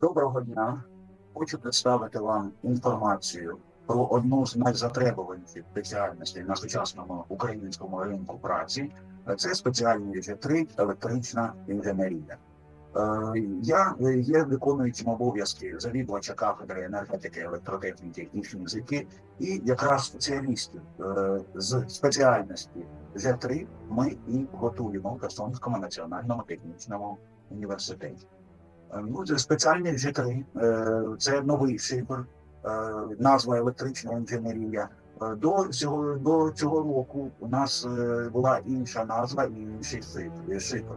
Доброго дня. Хочу представити вам інформацію про одну з найзатребуваніших спеціальностей на сучасному українському ринку праці. Це спеціальний G3 електрична інженерія. Е, Я є виконуючим обов'язки завідувача кафедри енергетики, електротехніки і фізики, і якраз спеціалістів е, з спеціальності G3 ми і готуємо в Херсонському національному технічному університеті. Е, Ну, це спеціальний G3, е, це новий шифр, е, назва електрична інженерія. Е, До цього, до цього року у нас була інша назва і інший шифр.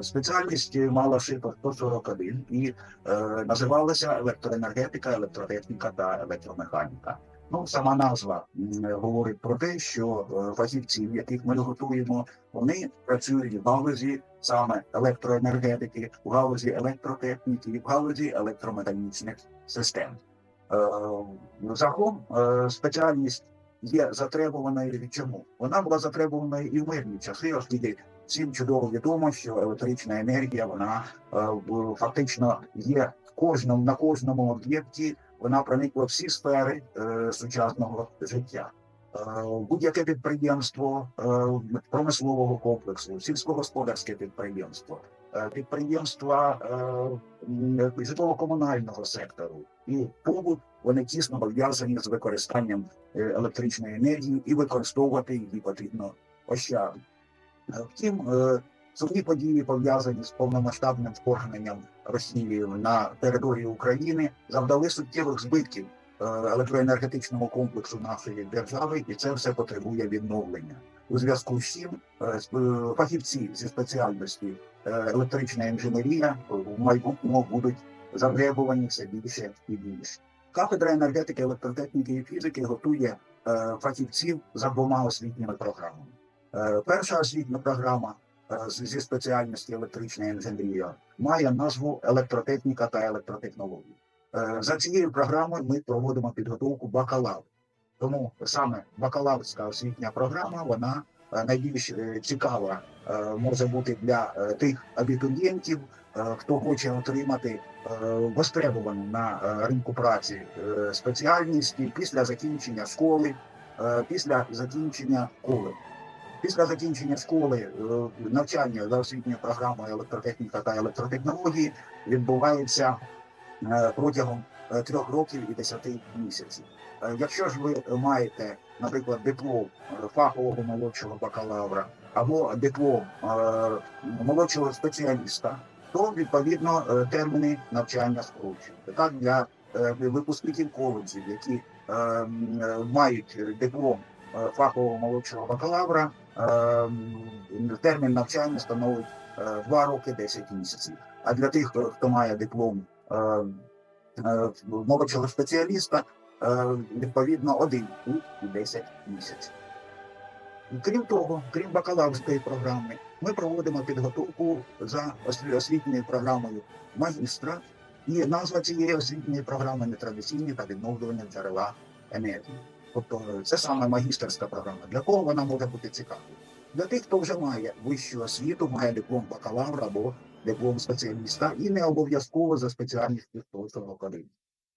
Спеціальність мала шифр 141 і називалася електроенергетика, електротехніка та електромеханіка. Ну, сама назва говорить про те, що е, фахівці, яких ми готуємо, вони працюють в галузі саме електроенергетики, в галузі електротехніки, в галузі електромеханічних систем. Е, Загалом е, спеціальність є затребуваною. Чому? Вона була затребуваною і в мирні часи, оскільки всім чудово відомо, що електрична енергія вона фактично є в кожному на кожному об'єкті. Вона проникла всі сфери е, сучасного життя. Е, Будь-яке підприємство е, промислового комплексу, сільськогосподарське підприємство, е, підприємства житлово-комунального сектору і побут вони тісно пов'язані з використанням електричної енергії і використовувати її потрібно ощадно. Втім, сумні події пов'язані з повномасштабним вторгненням Росії на територію України завдали суттєвих збитків е, електроенергетичному комплексу нашої держави, і це все потребує відновлення. У зв'язку з чим е, фахівці зі спеціальності е, електрична інженерія в майбутньому будуть затребувані все більше і більше. Кафедра енергетики, електротехніки і фізики готує фахівців за двома освітніми програмами. Перша освітня програма зі спеціальності електрична інженерія має назву електротехніка та електротехнології. Е, За цією програмою ми проводимо підготовку бакалавр. Тому саме бакалаврська освітня програма вона е, найбільш е, цікава е, може бути для е, тих абітурієнтів, е, хто хоче отримати е, востребувану на е, ринку праці е, спеціальність після закінчення школи, е, після закінчення коледжу. Після закінчення школи е, навчання за освітньою програмою електротехніка та електротехнології відбувається е, протягом е, трьох років і десяти місяців. Якщо ж ви маєте, наприклад, диплом фахового молодшого бакалавра або диплом молодшого спеціаліста, то відповідно терміни навчання скорочуються. Так для випускників коледжів, які мають диплом фахового молодшого бакалавра, термін навчання становить е, 2 роки 10 місяців. А для тих, хто, має диплом е, е, молодшого спеціаліста, е, відповідно 1 рік і 10 місяців. Крім того, крім бакалаврської програми, ми проводимо підготовку за освітньою програмою магістра, і назва цієї освітньої програми нетрадиційні та відновлювання джерела енергії. Тобто це саме магістерська програма. Для кого вона може бути цікавою? Для тих, хто вже має вищу освіту, має диплом бакалавра або диплом спеціаліста, і не обов'язково за спеціальністю точного коледжу.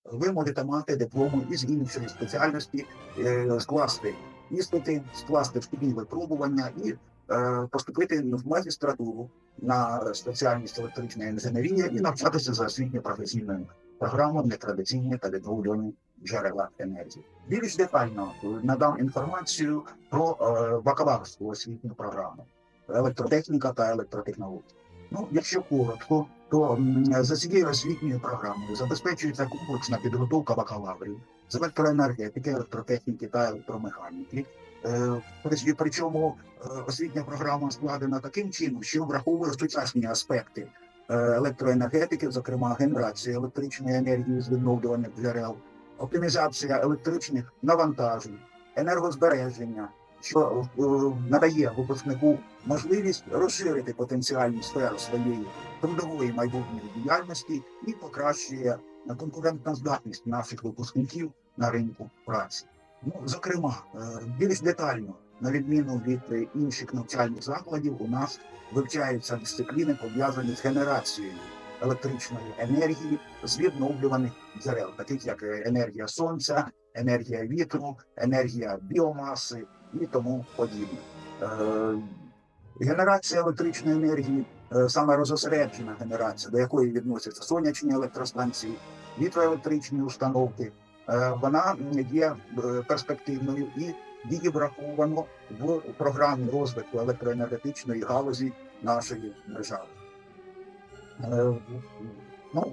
Ви можете мати диплому із іншої спеціальності, е, скласти іспити, скласти вступні випробування і е, поступити в магістратуру на спеціальність електрична інженерія і навчатися за освітньо-професійною програмою нетрадиційні та відновлювані джерела енергії. Більш детально надам інформацію про е, бакалаврську освітню програму електротехніка та електротехнологія. Ну, якщо коротко, то за цією освітньою програмою забезпечується комплексна підготовка бакалаврів з електроенергетики, електротехніки та електромеханіки. Е, Причому е, освітня програма складена таким чином, що враховує сучасні аспекти електроенергетики, зокрема генерація електричної енергії з відновлюваних джерел, оптимізація електричних навантажень, енергозбереження, що е, надає випускнику можливість розширити потенціальну сферу своєї трудової майбутньої діяльності і покращує конкурентноздатність наших випускників на ринку праці. Ну, зокрема, е, більш детально, на відміну від інших навчальних закладів, у нас вивчаються дисципліни, пов'язані з генерацією електричної енергії з відновлюваних джерел, таких як е, енергія сонця, енергія вітру, енергія біомаси і тому подібне. Е, Генерація електричної енергії, е, саме розосереджена генерація, до якої відносяться сонячні електростанції, вітроелектричні установки, вона є перспективною і її враховано в програмі розвитку електроенергетичної галузі нашої держави. Е, Ну,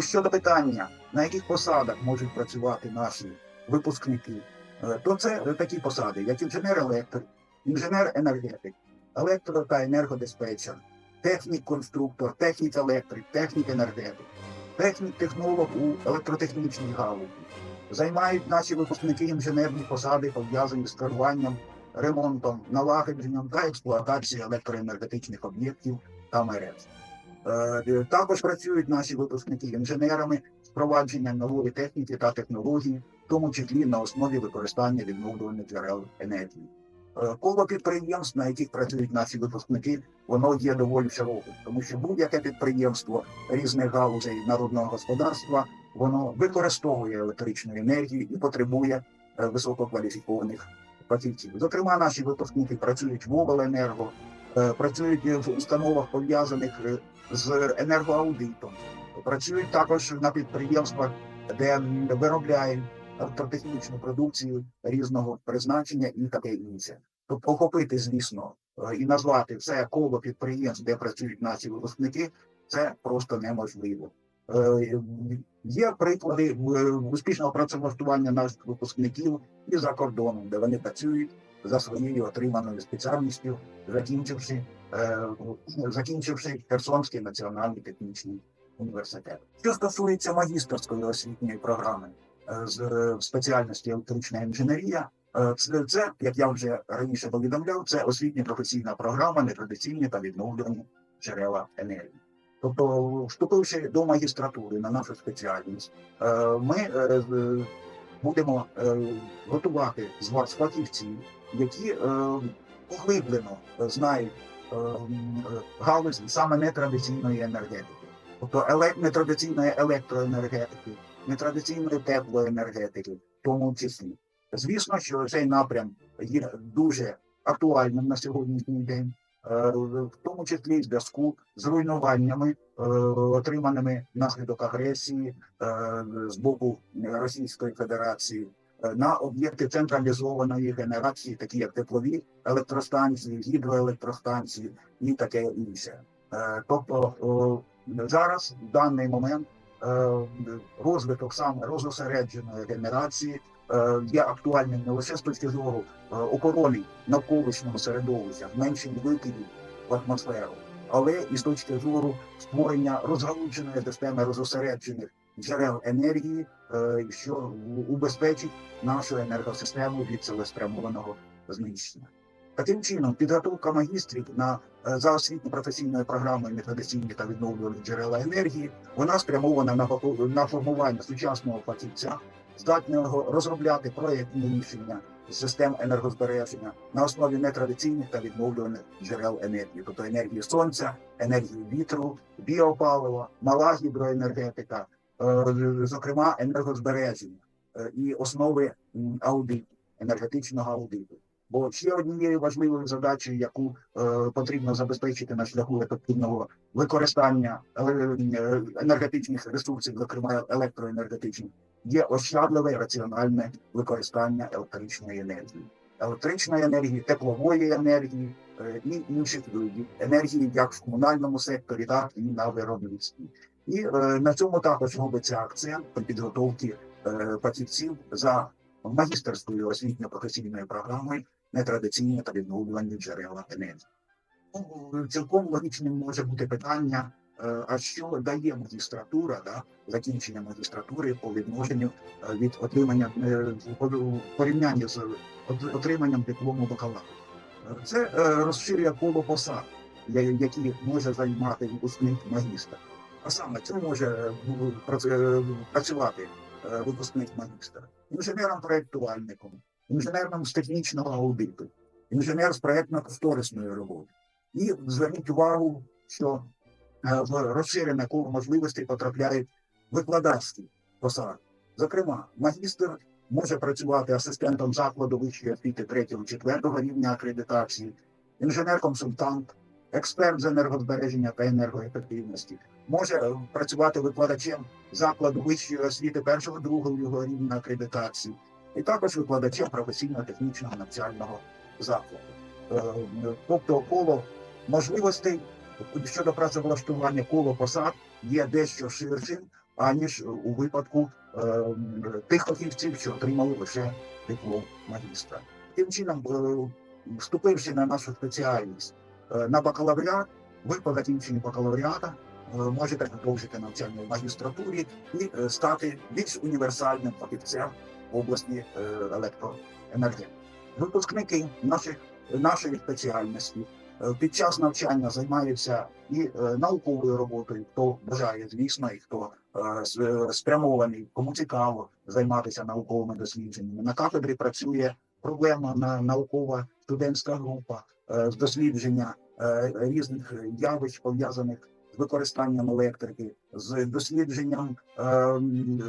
щодо питання, на яких посадах можуть працювати наші випускники, е, то це такі посади, як інженер-електрик, інженер-енергетик, електро та енергодиспетчер, технік-конструктор, технік-електрик, технік-енергетик, технік-технолог у електротехнічній галузі. Займають наші випускники інженерні посади, пов'язані з керуванням, ремонтом, налагодженням та експлуатацією електроенергетичних об'єктів та мереж. Е, Також працюють наші випускники інженерами з впровадженням нової техніки та технологій, в тому числі на основі використання відновлюваних джерел енергії. Е, Коло підприємств, на яких працюють наші випускники, воно є доволі широким, тому що будь-яке підприємство різних галузей народного господарства воно використовує електричну енергію і потребує е, висококваліфікованих фахівців. Зокрема, наші випускники працюють в обленерго, працюють в установах пов'язаних е, з енергоаудитом, працюють також на підприємствах, де виробляють електротехнічну продукцію різного призначення і таке інше. Тобто охопити, звісно, е, і назвати все коло підприємств, де працюють наші випускники, це просто неможливо. Е, Є приклади е, успішного працевлаштування наших випускників і за кордоном, де вони працюють за своєю отриманою спеціальністю, закінчивши, е, закінчивши Херсонський національний технічний університет. Що стосується магістерської освітньої програми е, з е, спеціальності електрична інженерія, е, це, як я вже раніше повідомляв, це освітня професійна програма, нетрадиційні та відновлювані джерела енергії. Тобто, вступивши до магістратури на нашу спеціальність, е, ми е, будемо е, готувати з вас фахівців, які е, поглиблено знають е, галузь саме нетрадиційної енергетики, тобто нетрадиційної електроенергетики, нетрадиційної теплоенергетики, в тому числі. Звісно, що цей напрям є дуже актуальним на сьогоднішній день, е, в тому числі в зв'язку з руйнуваннями, отриманими внаслідок агресії з боку Російської Федерації на об'єкти централізованої генерації, такі як теплові електростанції, гідроелектростанції і таке інше. Е, Тобто зараз в даний момент е, розвиток саме розосередженої генерації е, є актуальним не лише з точки зору е, охорони навколишнього середовища, зменшення викидів в атмосферу, але і з точки зору створення розгалудженої системи розосереджених джерел енергії, е, що убезпечить нашу енергосистему від цілеспрямованого знищення. Таким чином, підготовка магістрів на е, за освітньо-професійною програмою нетрадиційні та відновлювані джерела енергії, вона спрямована на на формування сучасного фахівця, здатного розробляти проєктні рішення систем енергозбереження на основі нетрадиційних та відновлюваних джерел енергії, тобто енергії сонця, енергії вітру, біопалива, мала гідроенергетика, зокрема енергозбереження е, і основи аудиту, енергетичного аудиту. Бо ще однією важливою задачею, яку е, потрібно забезпечити на шляху ефективного використання е, енергетичних ресурсів, зокрема електроенергетичних, є ощадливе раціональне використання електричної енергії, електричної енергії, теплової енергії е, і інших видів енергії, як в комунальному секторі, так і на виробництві. І е, на цьому також робиться акцент при підготовці е, фахівців за магістерською освітньо-професійною програмою нетрадиційні та відновлювані джерела енергії. Ну, цілком логічним може бути питання, е, а що дає магістратура, да, закінчення магістратури по відношенню е, від отримання е, по- в порівнянні з отриманням диплому бакалавра. Е, Це е, розширює коло посад, які може займати випускник магістра. А саме це може е, е, працювати е, випускник магістра інженером-проєктувальником, інженером з технічного аудиту, інженер з проєктно-кошторисної роботи. І зверніть увагу, що в розширене коло можливостей потрапляють викладацькі посади. Зокрема, магістр може працювати асистентом закладу вищої освіти 3-4 рівня акредитації, інженер-консультант, експерт з енергозбереження та енергоефективності, може працювати викладачем закладу вищої освіти 1-2 рівня акредитації, і також викладачем професійно-технічного навчального закладу. Е, Тобто коло можливостей щодо працевлаштування коло посад є дещо ширшим, аніж у випадку е, тих фахівців, що отримали лише диплом магістра. Тим чином, е, вступивши на нашу спеціальність на бакалавріат, ви по закінченні бакалавріата можете продовжити навчання в магістратурі і е, стати більш універсальним фахівцем в області е, електроенергетики. Випускники наших, нашої спеціальності е, під час навчання займаються і е, науковою роботою, хто бажає, звісно, і хто е, е, спрямований, кому цікаво займатися науковими дослідженнями. На кафедрі працює проблемна на- наукова студентська група е, з дослідження е, різних явищ пов'язаних використанням електрики, з дослідженням е,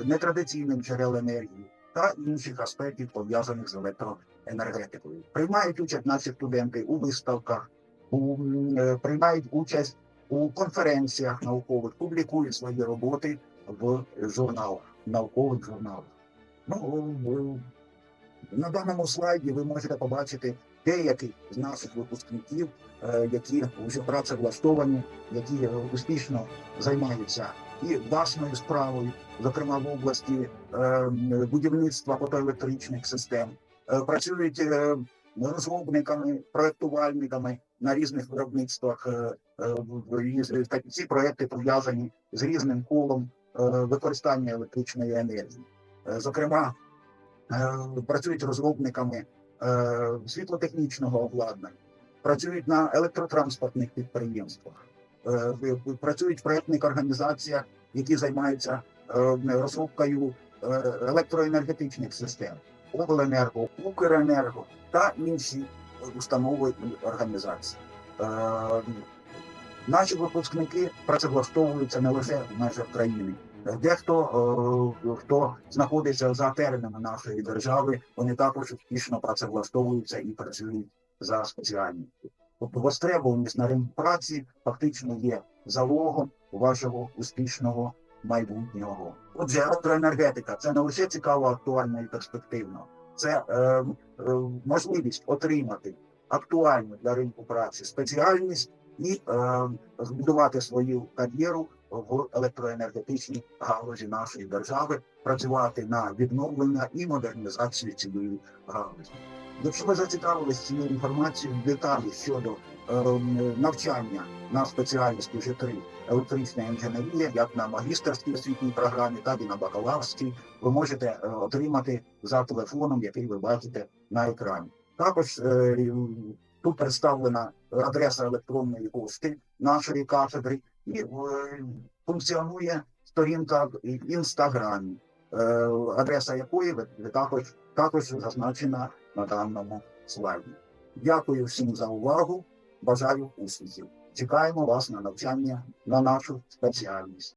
нетрадиційних джерел енергії та інших аспектів пов'язаних з електроенергетикою. Приймають участь наші студенти у виставках, у, е, приймають участь у конференціях наукових, публікують свої роботи в журналах, наукових журналах. Ну, е, на даному слайді ви можете побачити деяких з наших випускників, е, які вже працевлаштовані, які успішно займаються і власною справою, зокрема в області е, будівництва фотоелектричних систем, Е, працюють розробниками, проектувальниками на різних виробництвах. Ці проекти пов'язані з різним колом використання електричної енергії. Зокрема, працюють розробниками е, світлотехнічного обладнання, працюють на електротранспортних підприємствах, е, працюють в проєктних організаціях, які займаються е, розробкою е, електроенергетичних систем, обленерго, Укренерго та інші установи і організації. Е, Наші випускники працевлаштовуються не лише в межах країни. Дехто, е, хто знаходиться за теренами нашої держави, вони також успішно працевлаштовуються і працюють за спеціальністю. Тобто востребованість на ринку праці фактично є залогом вашого успішного майбутнього. Отже, електроенергетика це не лише цікаво, актуально і перспективно, це е, е, можливість отримати актуальну для ринку праці спеціальність і е, збудувати свою кар'єру в електроенергетичній галузі нашої держави, працювати на відновлення і модернізацію цієї галузі. Якщо ви зацікавились цією інформацією в деталі щодо е, навчання на спеціальності G3 електрична інженерія, як на магістерській освітній програмі, так і на бакалаврській, ви можете е, отримати за телефоном, який ви бачите на екрані. Також е, тут представлена адреса електронної пошти нашої кафедри і е, функціонує сторінка в інстаграмі, е, адреса якої також, також зазначена на даному слайді. Дякую всім за увагу. Бажаю успіхів. Чекаємо вас на навчання на нашу спеціальність.